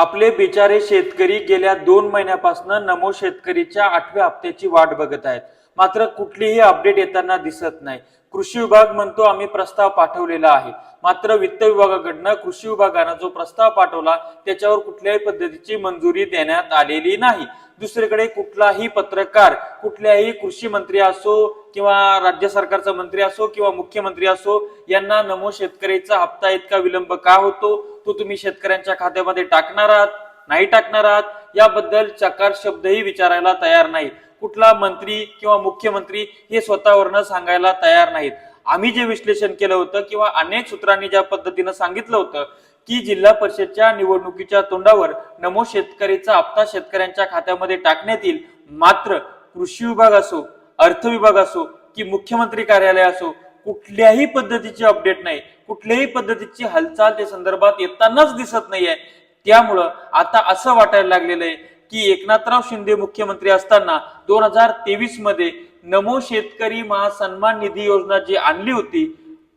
आपले बिचारे शेतकरी गेल्या दोन महिन्यापासून नमो शेतकरीच्या आठव्या हप्त्याची वाट बघत आहेत. मात्र कुठलीही अपडेट येताना दिसत नाही. कृषी विभाग म्हणतो आम्ही प्रस्ताव पाठवलेला आहे. मात्र वित्त विभागाकडनं कृषी विभागानं जो प्रस्ताव पाठवला त्याच्यावर कुठल्याही पद्धतीची मंजुरी देण्यात आलेली नाही. दुसरीकडे कुठलाही पत्रकार कुठल्याही कृषी मंत्री असो किंवा राज्य सरकारचा मंत्री असो किंवा मुख्यमंत्री असो यांना नमो शेतकरीचा हप्ता इतका विलंब का होतो? तो तुम्ही शेतकऱ्यांच्या खात्यामध्ये टाकणार आहात? नाही टाकणार आहात? याबद्दल चकार शब्दही विचारायला तयार नाही कुठला मंत्री किंवा मुख्यमंत्री हे स्वतःवरनं सांगायला तयार नाहीत. आम्ही जे विश्लेषण केलं होतं किंवा अनेक सूत्रांनी ज्या पद्धतीनं सांगितलं होतं की जिल्हा परिषदच्या निवडणुकीच्या तोंडावर नमो शेतकरीचा हप्ता शेतकऱ्यांच्या खात्यामध्ये टाकण्यात येईल. मात्र कृषी विभाग असो अर्थ विभाग असो की मुख्यमंत्री कार्यालय असो कुठल्याही पद्धतीची अपडेट नाही. कुठल्याही पद्धतीची हालचाल त्या संदर्भात येतानाच दिसत नाहीये. त्यामुळं आता असं वाटायला लागलेलं आहे की एकनाथराव शिंदे मुख्यमंत्री असताना दोन हजार तेवीसमध्ये नमो शेतकरी महासन्मान निधी योजना जी आणली होती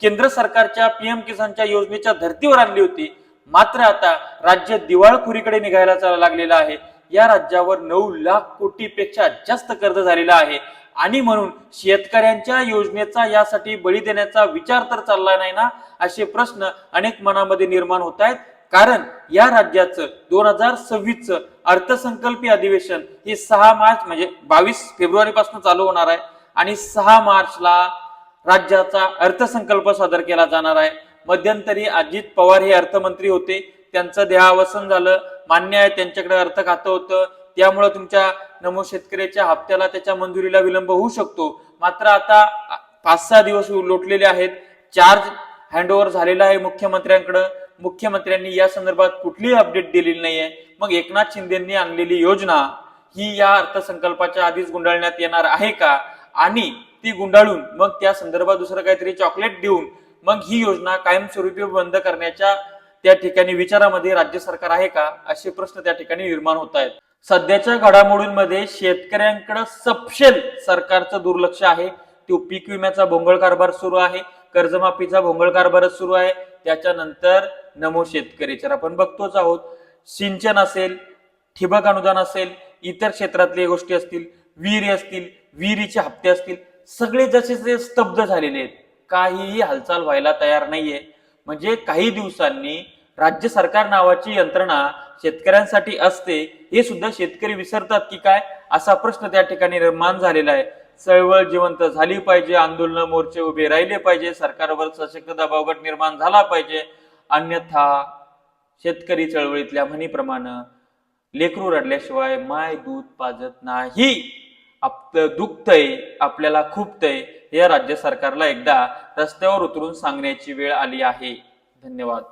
केंद्र सरकारच्या पीएम किसानच्या योजनेच्या धर्तीवर आणली होती. मात्र आता राज्य दिवाळखोरीकडे निघायला लागलेलं आहे. या राज्यावर नऊ लाख कोटीपेक्षा जास्त कर्ज झालेलं आहे. आणि म्हणून शेतकऱ्यांच्या योजनेचा यासाठी बळी देण्याचा विचार तर चालला नाही ना? असे प्रश्न अनेक मनामध्ये निर्माण होत आहेत. कारण या राज्याचं दोन हजार सव्वीसचं अर्थसंकल्पीय अधिवेशन हे सहा मार्च म्हणजे बावीस फेब्रुवारी पासून चालू होणार आहे. आणि सहा मार्चला राज्याचा अर्थसंकल्प सादर केला जाणार आहे. मध्यंतरी अजित पवार हे अर्थमंत्री होते. त्यांचं देहावसन झालं. मान्य आहे त्यांच्याकडे अर्थ खातं होतं. त्यामुळे तुमच्या नमो शेतकऱ्याच्या हप्त्याला त्याच्या मंजुरीला विलंब होऊ शकतो. मात्र आता पाच सहा दिवस लोटलेले आहेत. चार्ज हँडओव्हर झालेला आहे मुख्यमंत्र्यांकडे. मुख्यमंत्र्यांनी या संदर्भात कुठलीही अपडेट दिलेली नाहीये. मग एकनाथ शिंदेंनी आणलेली योजना ही या अर्थसंकल्पाच्या आधीच गुंडाळण्यात येणार आहे का? आणि ती गुंडाळून मग त्या संदर्भात दुसरं काहीतरी चॉकलेट देऊन मग ही योजना कायमस्वरूपी बंद करण्याच्या त्या ठिकाणी विचारामध्ये राज्य सरकार आहे का? असे प्रश्न त्या ठिकाणी निर्माण होत आहेत. सध्याच्या घडामोडींमध्ये शेतकऱ्यांकडे सपशेल सरकारचं दुर्लक्ष आहे. तो पीक विम्याचा भोंगळ कारभार सुरू आहे. कर्जमाफीचा भोंगळ कारभारच सुरू आहे. त्याच्यानंतर नमो शेतकरी तर आपण बघतोच आहोत. सिंचन असेल ठिबक अनुदान असेल इतर क्षेत्रातल्या गोष्टी असतील विहिरी असतील विहिरीचे हप्ते असतील सगळे जसे ते स्तब्ध झालेले आहेत काहीही हालचाल व्हायला तयार नाहीये. म्हणजे काही दिवसांनी राज्य सरकार नावाची यंत्रणा शेतकऱ्यांसाठी असते हे सुद्धा शेतकरी विसरतात की काय? असा प्रश्न त्या ठिकाणी निर्माण झालेला आहे. चळवळ जिवंत झाली पाहिजे आंदोलन मोर्चे उभे राहिले पाहिजे सरकारवर सशक्त दबावगट निर्माण झाला पाहिजे. अन्यथा शेतकरी चळवळीतल्या म्हणीप्रमाणे लेकरू रडल्याशिवाय माय दूध पाजत नाही. आपलं दुखतय आपल्याला खूपतय हे राज्य सरकारला एकदा रस्त्यावर उतरून सांगण्याची वेळ आली आहे. धन्यवाद.